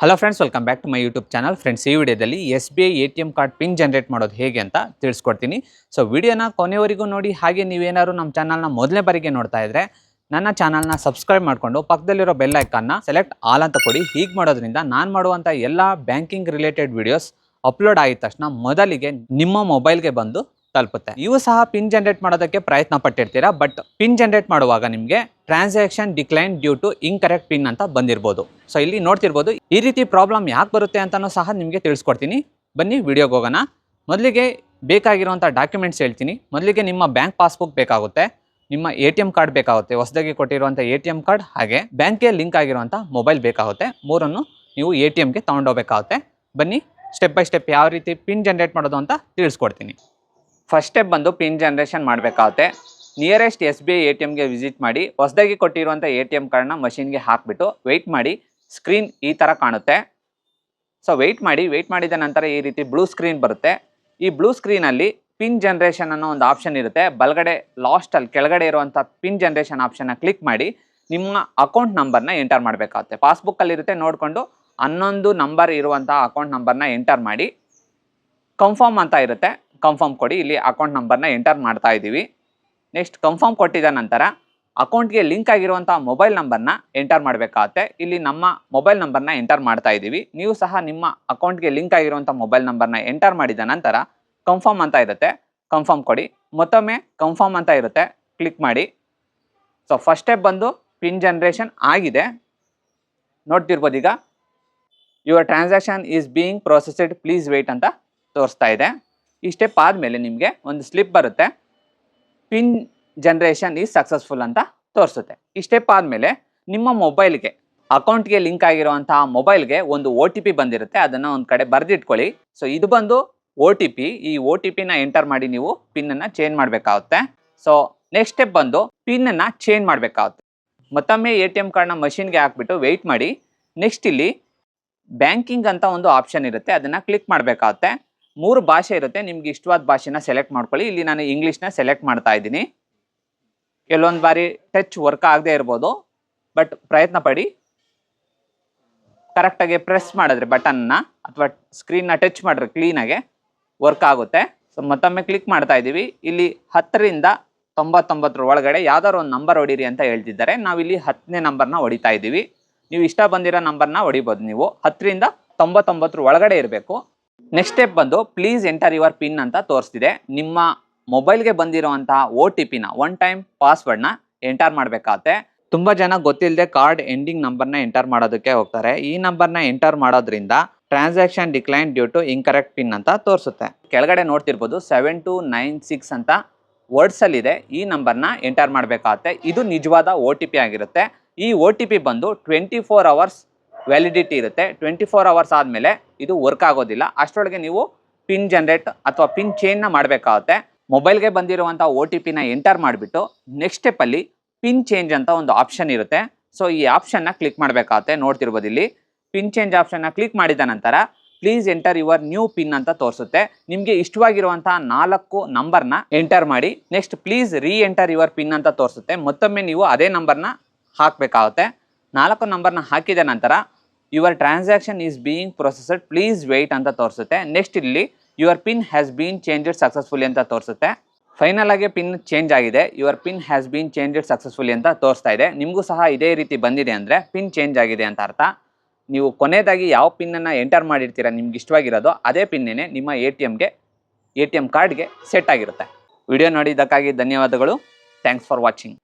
Hello friends welcome back to my YouTube channel friends ಈ ವಿಡಿಯೋದಲ್ಲಿ S B I A T M card pin generate ಮಾಡೋದು ಹೇಗೆ ಅಂತ ತಿಳಿಸ್ಕೊಡ್ತೀನಿ. ಸೊ ವಿಡಿಯೋನ ಕೊನೆವರೆಗೂ ನೋಡಿ, ಹಾಗೆ ನೀವೇನಾದ್ರು ನಮ್ಮ ಚಾನಲ್ನ ಮೊದಲನೇ ಬಾರಿಗೆ ನೋಡ್ತಾ ಇದ್ರೆ, ನನ್ನ ಚಾನಲ್ನ ಸಬ್ಸ್ಕ್ರೈಬ್ ಮಾಡಿಕೊಂಡು ಪಕ್ಕದಲ್ಲಿರೋ ಬೆಲ್ ಐಕಾನ್ನ ಸೆಲೆಕ್ಟ್ ಆಲ್ ಅಂತ ಕೊಡಿ. ಹೀಗೆ ಮಾಡೋದ್ರಿಂದ ನಾನು ಮಾಡುವಂಥ ಎಲ್ಲ ಬ್ಯಾಂಕಿಂಗ್ ರಿಲೇಟೆಡ್ ವಿಡಿಯೋಸ್ ಅಪ್ಲೋಡ್ ಆಗಿದ ತಕ್ಷಣ ಮೊದಲಿಗೆ ನಿಮ್ಮ ಮೊಬೈಲ್ಗೆ ಬಂದು ತಲುಪುತ್ತೆ. ನೀವು ಸಹ ಪಿನ್ ಜನರೇಟ್ ಮಾಡೋದಕ್ಕೆ ಪ್ರಯತ್ನ ಪಟ್ಟಿರ್ತೀರಾ, ಬಟ್ ಪಿನ್ ಜನರೇಟ್ ಮಾಡುವಾಗ ನಿಮಗೆ transaction decline due to incorrect pin ಅಂತ ಬಂದಿರ್ಬೋದು. ಸೊ ಇಲ್ಲಿ ನೋಡ್ತಿರ್ಬೋದು, ಈ ರೀತಿ ಪ್ರಾಬ್ಲಮ್ ಯಾಕೆ ಬರುತ್ತೆ ಅಂತಲೂ ಸಹ ನಿಮಗೆ ತಿಳಿಸ್ಕೊಡ್ತೀನಿ. ಬನ್ನಿ, ವಿಡಿಯೋಗೆ ಹೋಗೋಣ. ಮೊದಲಿಗೆ ಬೇಕಾಗಿರುವಂಥ ಡಾಕ್ಯುಮೆಂಟ್ಸ್ ಹೇಳ್ತೀನಿ. ಮೊದಲಿಗೆ ನಿಮ್ಮ ಬ್ಯಾಂಕ್ ಪಾಸ್ಬುಕ್ ಬೇಕಾಗುತ್ತೆ, ನಿಮ್ಮ ಎ ಟಿ ಎಂ ಕಾರ್ಡ್ ಬೇಕಾಗುತ್ತೆ, ಹೊಸದಾಗಿ ಕೊಟ್ಟಿರುವಂಥ ಎ ಟಿ ಎಂ ಕಾರ್ಡ್, ಹಾಗೆ ಬ್ಯಾಂಕ್ಗೆ ಲಿಂಕ್ ಆಗಿರುವಂಥ ಮೊಬೈಲ್ ಬೇಕಾಗುತ್ತೆ. ಮೂರನ್ನು ನೀವು ಎ ಟಿ ಎಮ್ಗೆ ತೊಗೊಂಡೋಗ್ಬೇಕಾಗುತ್ತೆ ಬನ್ನಿ, ಸ್ಟೆಪ್ ಬೈ ಸ್ಟೆಪ್ ಯಾವ ರೀತಿ ಪಿನ್ ಜನರೇಟ್ ಮಾಡೋದು ಅಂತ ತಿಳಿಸ್ಕೊಡ್ತೀನಿ. ಫಸ್ಟ್ ಸ್ಟೆಪ್ ಬಂದು ಪಿನ್ ಜನ್ರೇಷನ್ ಮಾಡಬೇಕಾಗುತ್ತೆ. Nearest S B I A T ಎಮ್ಗೆ visit ಮಾಡಿ, ಹೊಸದಾಗಿ ಕೊಟ್ಟಿರುವಂಥ ಎ ಟಿ ಎಂ ಕಾರ್ಡ್ನ ಮಷಿನ್ಗೆ ಹಾಕಿಬಿಟ್ಟು ವೆಯ್ಟ್ ಮಾಡಿ ಸ್ಕ್ರೀನ್ ಈ ಥರ ಕಾಣುತ್ತೆ. ಸೊ ವೆಯ್ಟ್ ಮಾಡಿ ವೆಯ್ಟ್ ಮಾಡಿದ ನಂತರ ಈ ರೀತಿ ಬ್ಲೂ ಸ್ಕ್ರೀನ್ ಬರುತ್ತೆ. ಈ ಬ್ಲೂ ಸ್ಕ್ರೀನಲ್ಲಿ ಪಿನ್ ಜನ್ರೇಷನ್ ಅನ್ನೋ ಒಂದು ಆಪ್ಷನ್ ಇರುತ್ತೆ. ಬಲಗಡೆ ಲಾಸ್ಟಲ್ಲಿ ಕೆಳಗಡೆ ಇರುವಂಥ ಪಿನ್ ಜನ್ರೇಷನ್ ಆಪ್ಷನ್ನ ಕ್ಲಿಕ್ ಮಾಡಿ, ನಿಮ್ಮ ಅಕೌಂಟ್ ನಂಬರ್ನ ಎಂಟರ್ ಮಾಡಬೇಕಾಗುತ್ತೆ. ಪಾಸ್ಬುಕ್ಕಲ್ಲಿ ಇರುತ್ತೆ, ನೋಡಿಕೊಂಡು ಹನ್ನೊಂದು ನಂಬರ್ ಇರುವಂಥ ಅಕೌಂಟ್ ನಂಬರ್ನ ಎಂಟರ್ ಮಾಡಿ ಕನ್ಫರ್ಮ್ ಅಂತ ಇರುತ್ತೆ. ಕನ್ಫರ್ಮ್ ಕೊಡಿ, ಇಲ್ಲಿ ಅಕೌಂಟ್ ನಂಬರ್ನ ಎಂಟರ್ ಮಾಡ್ತಾ ಇದ್ದೀವಿ. ನೆಕ್ಸ್ಟ್ ಕನ್ಫರ್ಮ್ ಕೊಟ್ಟಿದ ನಂತರ ಅಕೌಂಟ್ಗೆ ಲಿಂಕ್ ಆಗಿರುವಂಥ ಮೊಬೈಲ್ ನಂಬರ್ನ ಎಂಟರ್ ಮಾಡಬೇಕಾಗತ್ತೆ. ಇಲ್ಲಿ ನಮ್ಮ ಮೊಬೈಲ್ ನಂಬರ್ನ ಎಂಟರ್ ಮಾಡ್ತಾ ಇದ್ದೀವಿ. ನೀವು ಸಹ ನಿಮ್ಮ ಅಕೌಂಟ್ಗೆ ಲಿಂಕ್ ಆಗಿರುವಂಥ ಮೊಬೈಲ್ ನಂಬರ್ನ ಎಂಟರ್ ಮಾಡಿದ ನಂತರ ಕನ್ಫರ್ಮ್ ಅಂತ ಇರುತ್ತೆ. ಕನ್ಫರ್ಮ್ ಕೊಡಿ. ಮತ್ತೊಮ್ಮೆ ಕನ್ಫರ್ಮ್ ಅಂತ ಇರುತ್ತೆ. ಕ್ಲಿಕ್ ಮಾಡಿ. ಸೊ ಫಸ್ಟ್ ಸ್ಟೆಪ್ ಬಂದು ಪಿನ್ ಜನ್ರೇಷನ್ ಆಗಿದೆ. ನೋಡ್ತಿರ್ಬೋದು ಈಗ your transaction is being processed please wait ಅಂತ ತೋರಿಸ್ತಾ ಇದೆ. ಈ ಸ್ಟೆಪ್ ಆದಮೇಲೆ ನಿಮಗೆ ಒಂದು ಸ್ಲಿಪ್ ಬರುತ್ತೆ. ಪಿನ್ ಜನ್ರೇಷನ್ ಈಸ್ ಸಕ್ಸಸ್ಫುಲ್ ಅಂತ ತೋರಿಸುತ್ತೆ. ಈ ಸ್ಟೆಪ್ ಆದಮೇಲೆ ನಿಮ್ಮ ಮೊಬೈಲ್ಗೆ ಅಕೌಂಟ್ಗೆ ಲಿಂಕ್ ಆಗಿರುವಂತಹ ಮೊಬೈಲ್ಗೆ ಒಂದು ಒ ಟಿ ಪಿ ಬಂದಿರುತ್ತೆ. ಅದನ್ನು ಒಂದು ಕಡೆ ಬರೆದಿಟ್ಕೊಳ್ಳಿ. ಸೊ ಇದು ಬಂದು ಒ ಟಿ ಪಿ ಈ ಒ ಟಿ ಪಿನ ಎಂಟರ್ ಮಾಡಿ ನೀವು ಪಿನ್ನನ್ನು ಚೇಂಜ್ ಮಾಡಬೇಕಾಗುತ್ತೆ. ಸೊ ನೆಕ್ಸ್ಟ್ ಸ್ಟೆಪ್ ಬಂದು ಪಿನ್ನನ್ನು ಚೇಂಜ್ ಮಾಡಬೇಕಾಗುತ್ತೆ. ಮತ್ತೊಮ್ಮೆ ಎ ಟಿ ಎಂ ಕಾರ್ಡ್ನ ಮಷಿನ್ಗೆ ಹಾಕ್ಬಿಟ್ಟು ವೆಯ್ಟ್ ಮಾಡಿ. ನೆಕ್ಸ್ಟ್ ಇಲ್ಲಿ ಬ್ಯಾಂಕಿಂಗ್ ಅಂತ ಒಂದು ಆಪ್ಷನ್ ಇರುತ್ತೆ. ಅದನ್ನು ಕ್ಲಿಕ್ ಮಾಡಬೇಕಾಗುತ್ತೆ. ಮೂರು ಭಾಷೆ ಇರುತ್ತೆ. ನಿಮ್ಗೆ ಇಷ್ಟವಾದ ಭಾಷೆನ ಸೆಲೆಕ್ಟ್ ಮಾಡ್ಕೊಳ್ಳಿ. ಇಲ್ಲಿ ನಾನು ಇಂಗ್ಲೀಷ್ನ ಸೆಲೆಕ್ಟ್ ಮಾಡ್ತಾ ಇದ್ದೀನಿ. ಕೆಲವೊಂದು ಬಾರಿ ಟಚ್ ವರ್ಕ್ ಆಗದೆ ಇರ್ಬೋದು. ಬಟ್ ಪ್ರಯತ್ನ ಪಡಿ. ಕರೆಕ್ಟಾಗಿ ಪ್ರೆಸ್ ಮಾಡಿದ್ರೆ ಬಟನ್ನ ಅಥವಾ ಸ್ಕ್ರೀನ್ನ ಟಚ್ ಮಾಡಿದ್ರೆ ಕ್ಲೀನಾಗೆ ವರ್ಕ್ ಆಗುತ್ತೆ. ಸೊ ಮತ್ತೊಮ್ಮೆ ಕ್ಲಿಕ್ ಮಾಡ್ತಾ ಇದ್ದೀವಿ. ಇಲ್ಲಿ ಹತ್ತರಿಂದ ತೊಂಬತ್ತೊಂಬತ್ತರ ಒಳಗಡೆ ಯಾವ್ದಾದ್ರು ಒಂದು ನಂಬರ್ ಹೊಡೀರಿ ಅಂತ ಹೇಳ್ತಿದ್ದಾರೆ. ನಾವಿಲ್ಲಿ ಹತ್ತನೇ ನಂಬರ್ನ ಹೊಡಿತಾ ಇದ್ದೀವಿ. ನೀವು ಇಷ್ಟ ಬಂದಿರೋ ನಂಬರ್ನ ಹೊಡಿಬೋದು ನೀವು. ಹತ್ತರಿಂದ ತೊಂಬತ್ತೊಂಬತ್ತರ ಒಳಗಡೆ ಇರಬೇಕು. ನೆಕ್ಸ್ಟ್ ಸ್ಟೆಪ್ ಬಂದು ಪ್ಲೀಸ್ ಎಂಟರ್ ಯುವರ್ ಪಿನ್ ಅಂತ ತೋರಿಸ್ತಿದೆ. ನಿಮ್ಮ ಮೊಬೈಲ್ಗೆ ಬಂದಿರುವಂತಹ ಒ ಟಿ ಪಿನ ಒನ್ ಟೈಮ್ ಪಾಸ್ವರ್ಡ್ನ ಎಂಟರ್ ಮಾಡಬೇಕಾಗತ್ತೆ. ತುಂಬ ಜನ ಗೊತ್ತಿಲ್ಲದೆ ಕಾರ್ಡ್ ಎಂಡಿಂಗ್ ನಂಬರ್ನ ಎಂಟರ್ ಮಾಡೋದಕ್ಕೆ ಹೋಗ್ತಾರೆ. ಈ ನಂಬರ್ನ ಎಂಟರ್ ಮಾಡೋದ್ರಿಂದ transaction decline due to incorrect pin ಅಂತ ತೋರಿಸುತ್ತೆ. ಕೆಳಗಡೆ ನೋಡ್ತಿರ್ಬೋದು ಸೆವೆನ್ ಟು ನೈನ್ ಸಿಕ್ಸ್ ಅಂತ ವರ್ಡ್ಸಲ್ಲಿದೆ ಈ ನಂಬರ್ನ ಎಂಟರ್ ಮಾಡಬೇಕಾಗತ್ತೆ. ಇದು ನಿಜವಾದ ಓ ಟಿ ಪಿ ಆಗಿರುತ್ತೆ. ಈ ಒ ಟಿ ಪಿ ಬಂದು ಟ್ವೆಂಟಿ ಫೋರ್ ಅವರ್ಸ್ ವ್ಯಾಲಿಡಿಟಿ ಇರುತ್ತೆ. ಟ್ವೆಂಟಿ ಫೋರ್ ಅವರ್ಸ್ ಆದಮೇಲೆ ಇದು ವರ್ಕ್ ಆಗೋದಿಲ್ಲ. ಅಷ್ಟರೊಳಗೆ ನೀವು ಪಿನ್ ಜನ್ರೇಟ್ ಅಥವಾ ಪಿನ್ ಚೇಂಜ್ನ ಮಾಡಬೇಕಾಗುತ್ತೆ. ಮೊಬೈಲ್ಗೆ ಬಂದಿರುವಂಥ ಓ ಟಿ ಪಿನ ಎಂಟರ್ ಮಾಡಿಬಿಟ್ಟು ನೆಕ್ಸ್ಟ್ ಸ್ಟೆಪ್ಪಲ್ಲಿ ಪಿನ್ ಚೇಂಜ್ ಅಂತ ಒಂದು ಆಪ್ಷನ್ ಇರುತ್ತೆ. ಸೊ ಈ ಆಪ್ಷನ್ನ ಕ್ಲಿಕ್ ಮಾಡಬೇಕಾಗುತ್ತೆ. ನೋಡ್ತಿರ್ಬೋದು ಇಲ್ಲಿ. ಪಿನ್ ಚೇಂಜ್ ಆಪ್ಷನ್ನ ಕ್ಲಿಕ್ ಮಾಡಿದ ನಂತರ please enter your new pin ಅಂತ ತೋರಿಸುತ್ತೆ. ನಿಮಗೆ ಇಷ್ಟವಾಗಿರುವಂತಹ ನಾಲ್ಕು ನಂಬರ್ನ ಎಂಟರ್ ಮಾಡಿ next please reenter your pin ಅಂತ ತೋರಿಸುತ್ತೆ. ಮತ್ತೊಮ್ಮೆ ನೀವು ಅದೇ ನಂಬರ್ನ ಹಾಕಬೇಕಾಗುತ್ತೆ. ನಾಲ್ಕು ನಂಬರ್ನ ಹಾಕಿದ ನಂತರ your transaction is being processed, please wait ಅಂತ ತೋರಿಸುತ್ತೆ. ನೆಕ್ಸ್ಟ್ ಇಲ್ಲಿ, your pin has been changed successfully ಅಂತ ತೋರಿಸುತ್ತೆ. ಫೈನಲ್ ಆಗಿ ಪಿನ್ ಚೇಂಜ್ ಆಗಿದೆ. Your pin has been changed successfully ಅಂತ ತೋರಿಸ್ತಾ ಇದೆ. ನಿಮಗೂ ಸಹ ಇದೇ ರೀತಿ ಬಂದಿದೆ ಅಂದರೆ ಪಿನ್ ಚೇಂಜ್ ಆಗಿದೆ ಅಂತ ಅರ್ಥ. ನೀವು ಕೊನೆಯದಾಗಿ ಯಾವ ಪಿನ್ನನ್ನು ಎಂಟರ್ ಮಾಡಿರ್ತೀರ, ನಿಮ್ಗೆ ಇಷ್ಟವಾಗಿರೋದು, ಅದೇ ಪಿನ್ನೇ ನಿಮ್ಮ ಎ ಟಿ ಎಮ್ಗೆ ಎ ಟಿ ಎಂ ಕಾರ್ಡ್ಗೆ ಸೆಟ್ ಆಗಿರುತ್ತೆ. ವಿಡಿಯೋ ನೋಡಿದ್ದಕ್ಕಾಗಿ ಧನ್ಯವಾದಗಳು. Thanks for watching